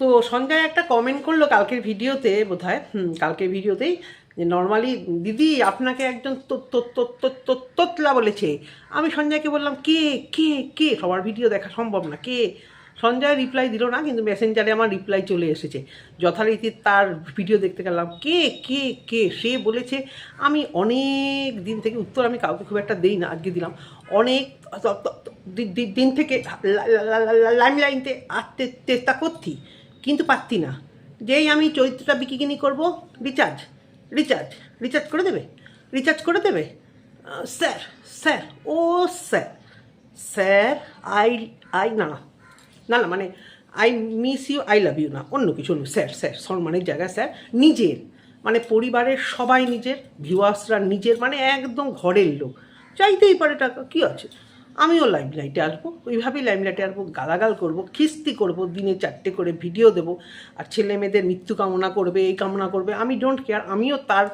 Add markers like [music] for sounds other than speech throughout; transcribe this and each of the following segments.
তো সঞ্জয় একটা কমেন্ট করল কালকের ভিডিওতে বোধ হয় কালকের ভিডিওতেই যে নর্মালি দিদি আপনাকে একজন তোতলা বলেছে আমি সঞ্জয়কে বললাম কে কে কে সবার ভিডিও দেখা সম্ভব না কে সঞ্জয় রিপ্লাই দিল না কিন্তু মেসেঞ্জারে আমার রিপ্লাই চলে এসেছে যথারীতি তার ভিডিও দেখতে গেলাম কে কে কে সে বলেছে আমি অনেক দিন থেকে উত্তর আমি কাউকে খুব একটা দেই না আজকে দিলাম অনেক দিন থেকে লাইম লাইনতে আসতে চেষ্টা করছি কিন্তু পারতি না। যেই আমি চরিত্রটা বিকিকিনি করব রিচার্জ রিচার্জ রিচার্জ করে দেবে? রিচার্জ করে দেবে? স্যার স্যার ও স্যার স্যার আই আই না না না না মানে I miss you I love you না, অন্য কিছু অন্য স্যার স্যার সম্মানের জায়গায় স্যার নিজের মানে পরিবারের সবাই নিজের ভিউয়ার্সরা নিজের মানে একদম ঘরের লোক। চাইতেই পারে টাকা, কী আছে? আমিও লাইম লাইটে আসব, ওইভাবেই লাইম লাইটে আসব, গালাগাল করব, খিস্তি করব, দিনে চারটে করে ভিডিও দেবো, আর ছেলে মেয়েদের মৃত্যু কামনা করবে, এই কামনা করবে, আমি ডোন্ট কেয়ার আমিও তার,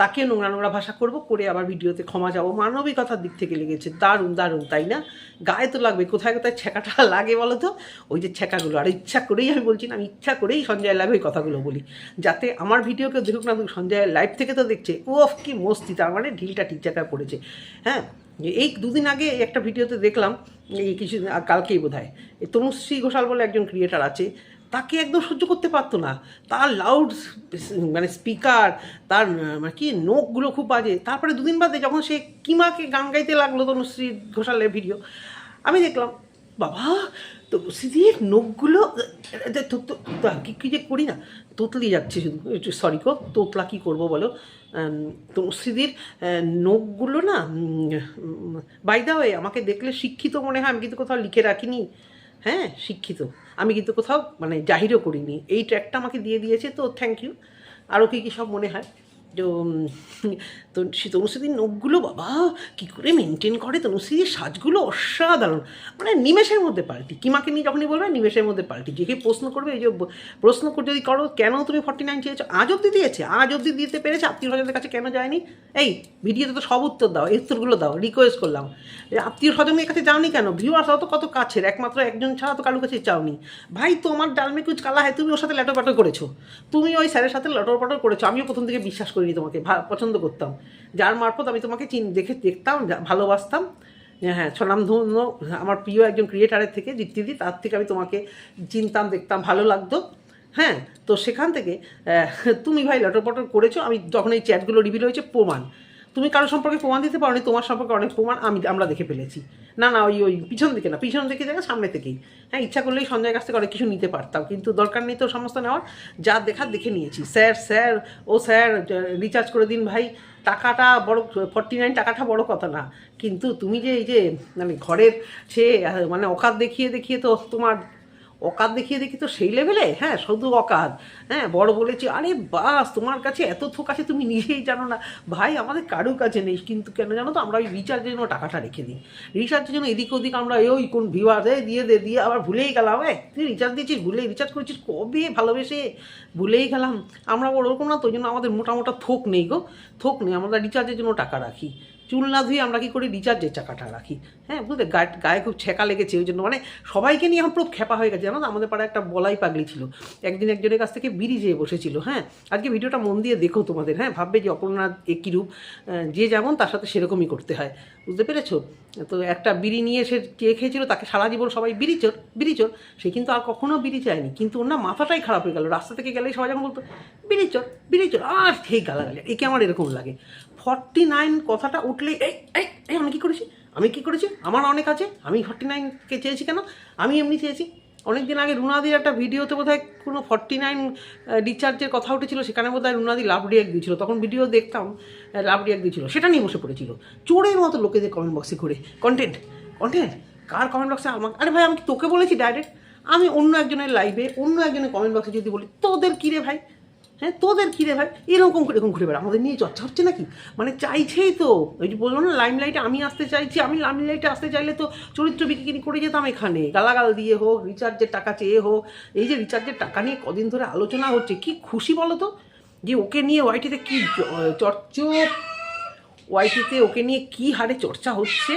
তাকে নোংরা নোংরা ভাষা করব, করে আবার ভিডিওতে ক্ষমা যাব মানবিকতার দিক থেকে লেগেছে, দারুণ দারুণ, তাই না? গায়ে তো লাগবে, কোথায় কোথায় ছ্যাঁকাটা [laughs] লাগে বলো তো? ওই যে ছ্যাঁকাগুলো, আর ইচ্ছা করেই আমি বলছি না, আমি ইচ্ছা করেই সঞ্জয় লাইভে ওই কথাগুলো বলি, যাতে আমার ভিডিও কেউ দেখুক না সঞ্জয় লাইভ থেকে তো দেখছে ওফ কি মস্তি, তার মানে ঢিলটা ঠিক পড়েছে হ্যাঁ? এই দুদিন আগে একটা ভিডিওতে দেখলাম, এই কিছু কালকেই বোধ হয় এই তনুশ্রী ঘোষাল বলে একজন ক্রিয়েটার আছে, তাকে একদম সহ্য করতে পারতো না। তার লাউড মানে স্পিকার তার মানে কি নোকগুলো খুব বাজে। তারপরে দুদিন বাদে যখন সে কিমাকে গান গাইতে লাগল তনুশ্রী ঘোষালের ভিডিও আমি দেখলাম, বাবা, তনুশ্রীর নোকগুলো আহ, কী কি যে করি না? তোতলি যাচ্ছে শুধু। সরি কো তোতলা কী করব বলো? তো মুসিদির নোখগুলো না বাইদা হয়ে আমাকে দেখলে শিক্ষিত মনে হয় আমি কিন্তু কোথাও লিখে রাখিনি। হ্যাঁ শিক্ষিত। আমি কিন্তু কোথাও মানে জাহিরও করিনি। এই ট্র্যাকটা আমাকে দিয়ে দিয়েছে তো থ্যাংক ইউ আরও কী কী সব মনে হয়? [laughs] তো সে তনুশ্রীদির নোকগুলো বাবা, কী করে মেনটেন করে? তনুশ্রীদির সাজগুলো অসাধারণ। মানে নিমেষের মধ্যে পাল্টি। কিমাকে নিয়ে যখনই বলবে, নিমেষের মধ্যে পাল্টি। যে প্রশ্ন করবে, এই যে প্রশ্ন করে যদি করো, কেন তুমি ফর্টি নাইন চেয়েছো? আজ অব্দি দিয়েছে। আজ অব্দি দিতে পেরেছে। আত্মীয় স্বজনদের কাছে কেন যায়নি? এই, ভিডিওতে তো সব উত্তর দাও এই উত্তরগুলো দাও রিকোয়েস্ট করলাম। আত্মীয় স্বজনের কাছে যাওনি কেন? ভিউয়ার্স তো কত কাছের? একমাত্র একজন ছাড়া তো কারোর কাছে চাওনি। ভাই, তোমার ডালমে কুচ কালা হয় তুমি ওর সাথে ল্যাটর পাটর করেছ। তুমি ওই স্যারের সাথে ল্যাটর পাটর করেছ। আমিও প্রথম থেকে বিশ্বাস করিনি তোমাকে পছন্দ করতাম। যার মারফত আমি তোমাকে চিন দেখে দেখতাম ভালোবাসতাম। হ্যাঁ, হ্যাঁ স্বনামধন্য আমার প্রিয় একজন ক্রিয়েটারের থেকে দীপ্তিদি তার থেকে আমি তোমাকে চিনতাম দেখতাম ভালো লাগতো। হ্যাঁ তো সেখান থেকে তুমি ভাই লটরপটর করেছ আমি যখন এই চ্যাটগুলো রিভিল হয়েছে প্রমাণ। তুমি কারও সম্পর্কে প্রমাণ দিতে পারো তোমার সম্পর্কে অনেক প্রমাণ আমি, আমরা দেখে ফেলেছি। না না, ওই ওই পিছন দিকে না, পিছন দিকে জায়গা সামনে থেকেই। হ্যাঁ ইচ্ছা করলেই সঞ্জয়ের কাছ থেকে অনেক কিছু নিতে পারতাম, কিন্তু দরকার নেই তো সমস্ত নেওয়ার। যা দেখার দেখে নিয়েছি। স্যার স্যার, ও স্যার রিচার্জ করে দিন ভাই, টাকাটা বড় ফর্টি নাইন টাকাটা বড় কথা না। কিন্তু তুমি যে, এই যে মানে ঘরের সে মানে অকাত দেখিয়ে দেখিয়ে তো তোমার অকাত দেখিয়ে দেখি তো সেই লেভেলে? হ্যাঁ শুধু অকাত। হ্যাঁ বড় বলেছি, আরে বাস, তোমার কাছে এত থোক আছে, তুমি নিজেই জানো না। ভাই, আমাদের কারোর কাছে নেই। কিন্তু কেন জানো তো, আমরা ওই রিচার্জের জন্য টাকাটা রেখে দিই। রিচার্জের জন্য এদিক ওদিক আমরা ওই কোন ভিউয়ার দিয়ে দে, দিয়ে আবার ভুলেই গেলাম। হ্যাঁ তুই রিচার্জ দিয়েছিস, ভুলেই রিচার্জ করেছিস, কবে ভালোবেসে? ভুলেই গেলাম। আমরা ওরকম না তো জন্য আমাদের মোটা মোটা থোক নেই গো। থোক নেই, আমরা রিচার্জের জন্য টাকা রাখি। চুল না ধুয়ে আমরা কি করি? রিচার্জের চাকাটা রাখি। হ্যাঁ বুঝলে? গায়ে গায়ে খুব ছেঁকা লেগেছে ওই জন্য। মানে সবাইকে নিয়ে এখন পুরো খেপা হয়ে গেছে। জানো আমাদের পাড়ায় একটা বলাই পাগলি ছিল। একদিন একজনের কাছ থেকে বিড়ি যেয়ে বসেছিল। হ্যাঁ আজকে ভিডিওটা মন দিয়ে দেখো তোমাদের। হ্যাঁ ভাববে যে অপর্ণা একই রূপ? যে যেমন, তার সাথে সেরকমই করতে হয়। বুঝতে পেরেছ? তো একটা বিড়ি নিয়ে সে চেয়ে খেয়েছিল? তাকে সারা জীবন সবাই বিড়ি চোর বিড়ি চোর। সে কিন্তু আর কখনো বিড়ি চায়নি। কিন্তু ওর না মাথাটাই খারাপ হয়ে গেল। রাস্তা থেকে গেলেই সবাই যখন বলতো, বিড়ি চোর বিড়ি চোর। আর ঠিক গালাগালি। একে আমার এরকম লাগে। ফর্টি নাইন কথাটা উঠলেই এই এই এই, আমি কী করেছি? আমি কী করেছি? আমার অনেক আছে। আমি ফর্টি নাইনকে চেয়েছি কেন? আমি এমনি চেয়েছি। অনেক দিন আগে রুনাদির একটা ভিডিওতে বোধ হয় কোনো ফর্টি নাইন রিচার্জের কথা উঠেছিল, সেখানে বোধ হয় রুনাদি লাভ রিয়াক্ট দিয়েছিল। তখন ভিডিও দেখতাম লাভ রিয়াক্ট দিয়েছিল। সেটা নিয়ে বসে পড়েছিল। চোরের মতো লোকেদের কমেন্ট বক্সে ঘুরে। কন্টেন্ট কন্টেন্ট কার কমেন্ট বক্সে আমাকে আরে ভাই, আমি তোকে বলেছি ডাইরেক্ট আমি অন্য একজনের লাইভে অন্য একজনের কমেন্ট বক্সে যদি বলি, তোদের কী রে ভাই? হ্যাঁ তোদের কী রে ভাই, এরকম করে, এরকম ঘুরে বেড়া। আমাদের নিয়ে চর্চা হচ্ছে নাকি? মানে চাইছেই তো। ওই যে বলল না লাইম লাইটে আমি আসতে চাইছি, আমি লাইম লাইটে আসতে চাইলে তো চরিত্র বিক্রি করে যেতাম এখানে। গালাগাল দিয়ে হোক রিচার্জের টাকা চেয়ে হোক, এই যে রিচার্জের টাকা নিয়ে কদিন ধরে আলোচনা হচ্ছে, কি খুশি বলো তো? যে ওকে নিয়ে ওয়াইটিতে কি চর্চ ওয়াইটিতে ওকে নিয়ে কি হারে চর্চা হচ্ছে?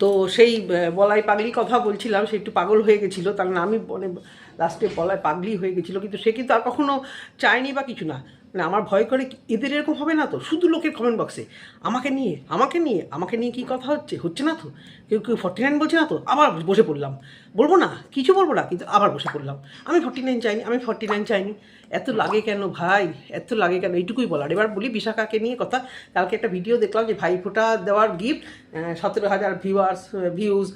তো সেই বলাই পাগলি কথা বলছিলাম, সে একটু পাগল হয়ে গেছিল, তার নামই মানে লাস্টে বলায় পাগলি হয়ে গেছিল, কিন্তু সে কিন্তু আর কখনো চায়নি বা কিছু না। মানে আমার ভয় করে এদের এরকম হবে না তো? শুধু লোকের কমেন্ট বক্সে আমাকে নিয়ে আমাকে নিয়ে আমাকে নিয়ে কি কথা হচ্ছে? হচ্ছে না তো? কেউ কেউ ফর্টি নাইন বলছে না তো? আবার বসে পড়লাম। বলব না, কিছু বলব না, কিন্তু আবার বসে পড়লাম। আমি ফর্টি নাইন চাইনি, আমি ফর্টি নাইন চাইনি। এত লাগে কেন ভাই? এত লাগে কেন? এইটুকুই বলার। এবার বলি বিশাখাকে নিয়ে কথা। কালকে একটা ভিডিও দেখলাম যে ভাই ফোঁটা দেওয়ার গিফট সতেরো হাজার ভিউয়ার্স ভিউজ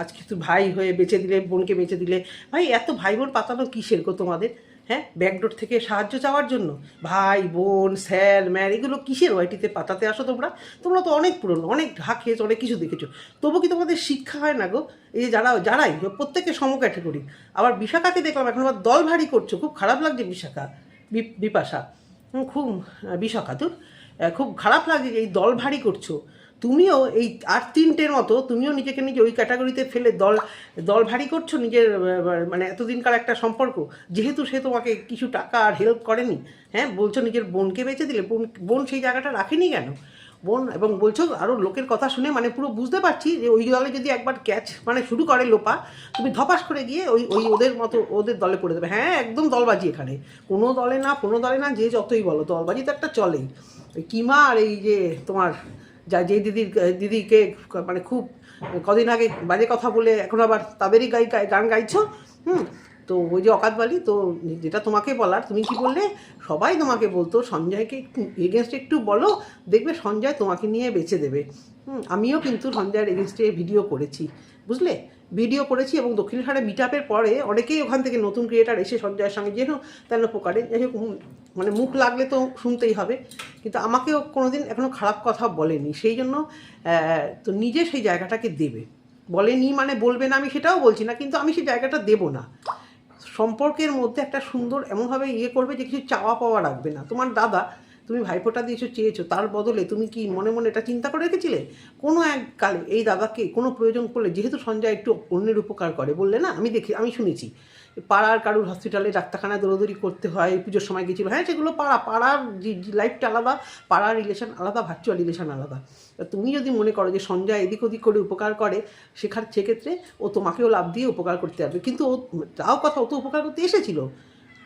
আজকে তুই ভাই হয়ে বেঁচে দিলে, বোনকে বেঁচে দিলে। ভাই, এত ভাই বোন পাতানো কিসের গো তোমাদের? হ্যাঁ ব্যাকডোর থেকে সাহায্য চাওয়ার জন্য। ভাই, বোন, স্যার ম্যার এগুলো কিসের ওয়াইটিতে পাতাতে আসো তোমরা? তোমরা তো অনেক পুরনো, অনেক ঢাক খেয়েছো, অনেক কিছু দেখেছ। তবু কি তোমাদের শিক্ষা হয় না গো? এই যে যারা, যারাই প্রত্যেকে সম ক্যাটাগরি আবার বিশাখাকে দেখলাম, এখন আবার দল ভারী করছ। খুব খারাপ লাগছে বিশাখা বিপাশা। খুব বিশাখা তো খুব খারাপ লাগে এই দল ভারী করছ। তুমিও এই আর তিনটের মতো, তুমিও নিজেকে নিজে ওই ক্যাটাগরিতে ফেলে দল দল ভারী করছ নিজের মানে এতদিনকার একটা সম্পর্ক। যেহেতু সে তোমাকে কিছু টাকা আর হেল্প করেনি হ্যাঁ? বলছো নিজের বোনকে বেঁচে দিলে, বোন বোন সেই জায়গাটা রাখেনি কেন? বোন, এবং বলছো আরও লোকের কথা শুনে মানে পুরো বুঝতে পারছি যে ওই দলে যদি একবার ক্যাচ মানে শুরু করে লোপা, তুমি ধপাস করে গিয়ে ওই ওই ওদের মতো ওদের দলে পড়ে দেবে। হ্যাঁ একদম দলবাজি এখানে। কোনো দলে না, কোনো দলে না, যে যতই বলো, দলবাজি তো একটা চলেই। কিমা আর এই যে তোমার যা যেই দিদির দিদিকে মানে খুব কদিন আগে বাজে কথা বলে এখন আবার তাদেরই গাই গান গাইছো? হুম। তো ওই যে অকাতবালি তো যেটা তোমাকে বলার, তুমি কি বললে? সবাই তোমাকে বলতো, সঞ্জয়কে একটু এগেনস্ট একটু বলো, দেখবে সঞ্জয় তোমাকে নিয়ে বেঁচে দেবে। আমিও কিন্তু সঞ্জয়ের এগেনস্টে ভিডিও করেছি। বুঝলে? ভিডিও করেছি এবং দক্ষিণেশ্বরে মিট আপের পরে অনেকেই ওখান থেকে নতুন ক্রিয়েটার এসে সঞ্জয়ের সঙ্গে যেন তেন প্রকারে যাই মানে মুখ লাগলে তো শুনতেই হবে। কিন্তু আমাকেও কোনোদিন এখনও খারাপ কথা বলেনি। সেই জন্য তো নিজে সেই জায়গাটাকে দেবে। বলেনি মানে বলবে না, আমি সেটাও বলছি না, কিন্তু আমি সেই জায়গাটা দেবো না। সম্পর্কের মধ্যে একটা সুন্দর এমনভাবে ইয়ে করবে যে কিছু চাওয়া পাওয়া রাখবে না। তোমার দাদা তুমি ভাইফোঁটা দিয়েছ চেয়েছো, তার বদলে তুমি কি মনে মনে এটা চিন্তা করে রেখেছিলে? কোনো এক কালে এই দাদাকে কোনো প্রয়োজন পড়লে, যেহেতু সঞ্জয় একটু অন্যের উপকার করে, বললে না? আমি দেখি, আমি শুনেছি। পাড়ার কারুর হসপিটালে ডাক্তারখানায় দৌড়দৌড়ি করতে হয়, পুজোর সময় গেছিল হ্যাঁ সেগুলো পাড়া, পাড়ার লাইফটা আলাদা, পাড়ার রিলেশন আলাদা ভার্চুয়াল রিলেশন আলাদা। তুমি যদি মনে করো যে সঞ্জয় এদিক ওদিক করে উপকার করে, সেখান, সেক্ষেত্রে ও তোমাকেও লাভ দিয়ে উপকার করতে পারবে কিন্তু ও, তাও কথা, ও তো উপকার করতে এসেছিল।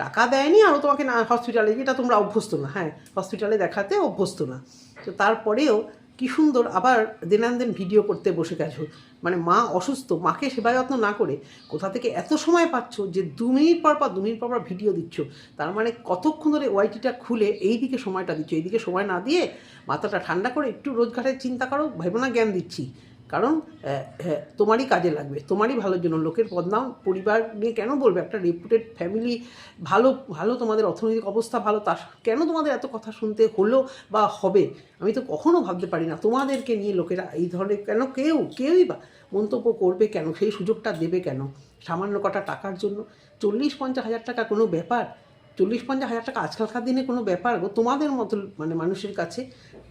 টাকা দেয়নি আর ও তোমাকে না হসপিটালে যেটা তোমরা অভ্যস্ত না হ্যাঁ হসপিটালে দেখাতে অভ্যস্ত না। তো তারপরেও কি সুন্দর আবার দিনান্দিন ভিডিও করতে বসে গেছো। মানে মা অসুস্থ, মাকে সেবা যত্ন না করে কোথা থেকে এত সময় পাচ্ছ যে দু মিনিট পর পর, দু মিনিট পর পর ভিডিও দিচ্ছ? তার মানে কতক্ষণ ধরে ওয়াইটিটা খুলে এই দিকে সময়টা দিচ্ছ? এইদিকে সময় না দিয়ে মাথাটা ঠান্ডা করে একটু রোজগারের চিন্তা করো ভাবনা জ্ঞান দিচ্ছি। কারণ তোমারই কাজে লাগবে, তোমারই ভালোর জন্য। লোকের বদনাম পরিবার নিয়ে কেন বলবে? একটা রেপুটেড ফ্যামিলি ভালো ভালো তোমাদের অর্থনৈতিক অবস্থা ভালো, তা কেন তোমাদের এত কথা শুনতে হলো বা হবে? আমি তো কখনো ভাবতে পারি না। তোমাদেরকে নিয়ে লোকেরা এই ধরনের কেন? কেউ, কেউই বা মন্তব্য করবে কেন? সেই সুযোগটা দেবে কেন? সামান্য কটা টাকার জন্য। চল্লিশ, পঞ্চাশ হাজার টাকা কোনো ব্যাপার? চল্লিশ, পঞ্চাশ হাজার টাকা আজকালকার দিনে কোনো ব্যাপার? গো তোমাদের মতো মানে মানুষের কাছে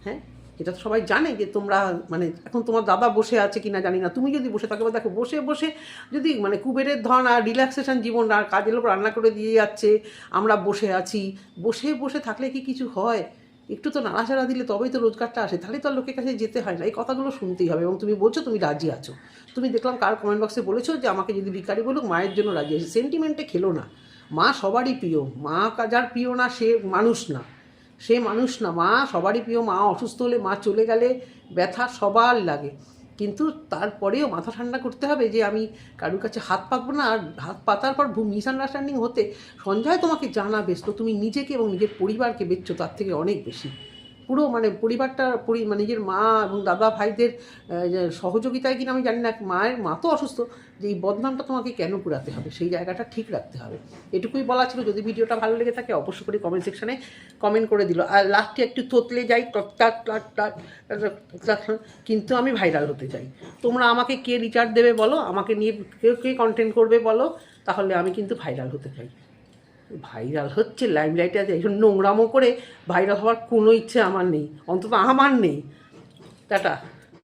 হ্যাঁ? এটা তো সবাই জানে যে তোমরা মানে এখন তোমার দাদা বসে আছে কিনা জানি না। তুমি যদি বসে থাকো দেখো, বসে বসে যদি মানে কুবেরের ধন আর রিল্যাক্সেশন জীবন আর কাজের লোক রান্না করে দিয়ে যাচ্ছে, আমরা বসে আছি। বসে বসে থাকলে কি কিছু হয়? একটু তো নাড়াচাড়া দিলে তবেই তো রোজগারটা আসে। তাহলে তো আর লোকের কাছে যেতে হয় না। এই কথাগুলো শুনতেই হবে এবং তুমি বলছো, তুমি রাজি আছো। তুমি দেখলাম কার কমেন্ট বক্সে বলেছ যে আমাকে যদি ভিকারি বলুক, মায়ের জন্য রাজি আছে। সেন্টিমেন্টে খেলো না। মা সবারই প্রিয়। মা যার প্রিয় না, সে মানুষ না। সে মানুষ না, মা, সবারই প্রিয়, মা অসুস্থ হলে মা চলে গেলে ব্যথা সবার লাগে। কিন্তু তারপরেও মাথা ঠান্ডা করতে হবে যে আমি কারুর কাছে হাত পাতবো না, আর হাত পাতার পর মিসআন্ডারস্ট্যান্ডিং হতে সঞ্জয় তোমাকে জানাবে। তো তুমি নিজেকে এবং নিজের পরিবারকে বেচছো, তার থেকে অনেক বেশি। পুরো মানে পরিবারটা পরি মানে নিজের মা এবং দাদা ভাইদের সহযোগিতায় কিনা আমি জানি না মায়ের মা তো অসুস্থ যে এই বদনামটা তোমাকে কেন কুড়াতে হবে? সেই জায়গাটা ঠিক রাখতে হবে। এটুকুই বলা ছিল। যদি ভিডিওটা ভালো লেগে থাকে অবশ্যই করে কমেন্ট সেকশানে কমেন্ট করে দিল। আর লাস্টে একটু তোতলে যাই টক টাক টাক টাক টাক টাক, কিন্তু আমি ভাইরাল হতে চাই। তোমরা আমাকে কে রিচার্জ দেবে বলো? আমাকে নিয়ে কেউ কে কন্টেন্ট করবে বলো? তাহলে আমি কিন্তু ভাইরাল হতে চাই। ভাইরাল হচ্ছে লাইমলাইটে আছে, এইসব নোংরামো করে ভাইরাল হওয়ার কোনো ইচ্ছে আমার নেই, অন্তত আমার নেই। টাটা।